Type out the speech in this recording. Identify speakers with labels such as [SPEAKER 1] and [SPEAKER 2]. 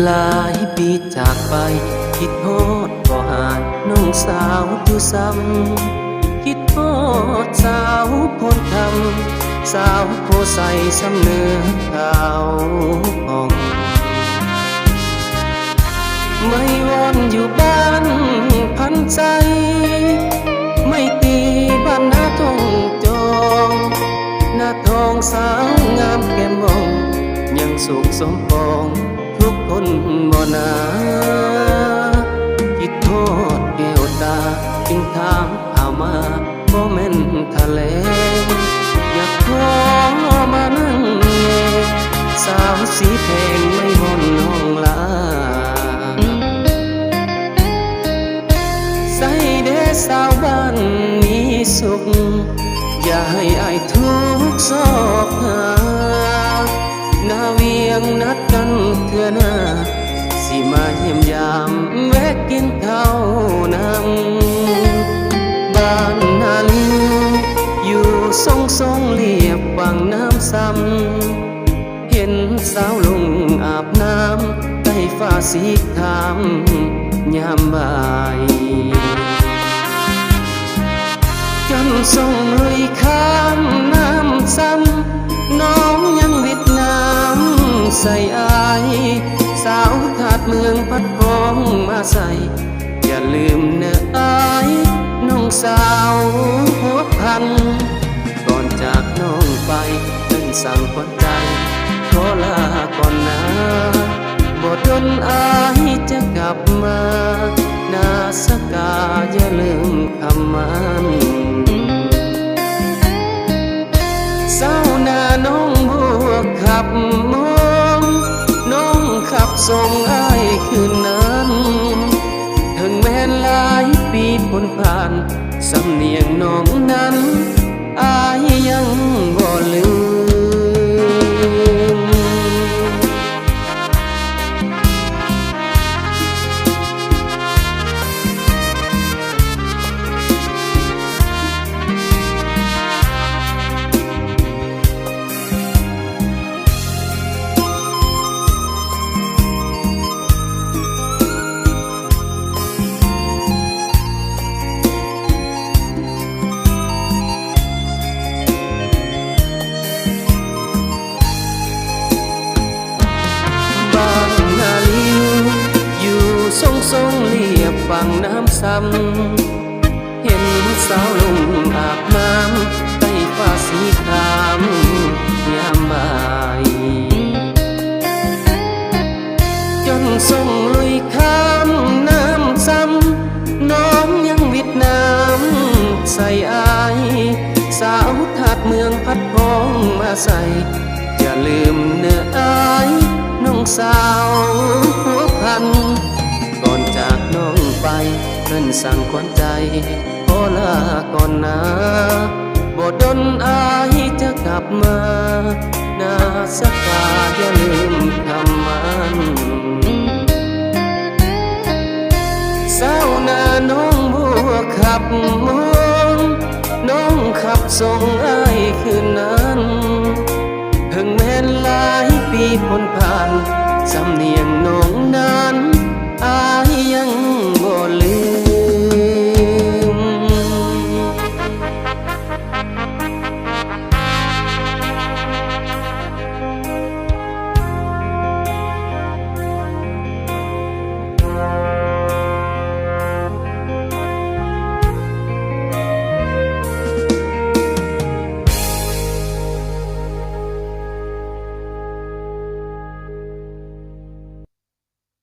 [SPEAKER 1] หลายปีจากไป คิดโทษบ่หานน้องสาวอยู่ซ้ำคิดโทษสาวโพนคำสาวโพใส่สำเนื้อขาวอ่องไม่วอนอยู่บ้านพันใจ ไม่ตีบ้านนาทงจองหน้าทองสาวงามแก้มมองยังสุขสมปอง นบ่นาคิดโทษแก้วตาจึงถามเอามาบ่แม่นทะเล อยากขอมานั่งแงสาวสีแพงไม่มอนน้องลาใส่เดสาวบ้านมีสุข อย่าให้อายทุกซอกหา นัดกันเถื่อหน้าสิมาเยี่ยมยามแวะกินข้าวนำบ้านนาลิวอยู่ทรงทรงเรียบวังน้ำซ้ำเห็นสาวลงอาบน้ำใต้ฟ้าสีครามยามบ่ายจนส่งลุยข้ามน้ เมืองพัดพองมาใส่ อย่าลืมเนื้ออายน้องสาวหัวพัน ก่อนจากน้องไปเป็นสั่งคนใจ ขอลาก่อนนะบทดนอายจะกลับมา นาสกาอย่าลืมคำมัน ส่งอายคืนนั้นถึงแม้นหลายปีพ้นผ่าน สำเนียงน้องนั้น อายยัง ทรงเรียบฝั่งน้ำซ้ำเห็นสาวลงอาบน้ำใต้ฟ้าสีครามยามบ่ายจนส่งลุยข้ามน้ำซ้ำน้องยังวิดน้ำใส่อาย สาวถาดเมืองพัดพองมาใส่อย่าลืมเนื้อ สั่งควันใจขอลาก่อนนะบ่ดนอายจะกลับมานาสกาอย่าลืมคำมันเศร้าหน้าน้องบัวขับมองน้องขับส่งอายคืนนั้นถึงแม้นหลายปีพ้นผ่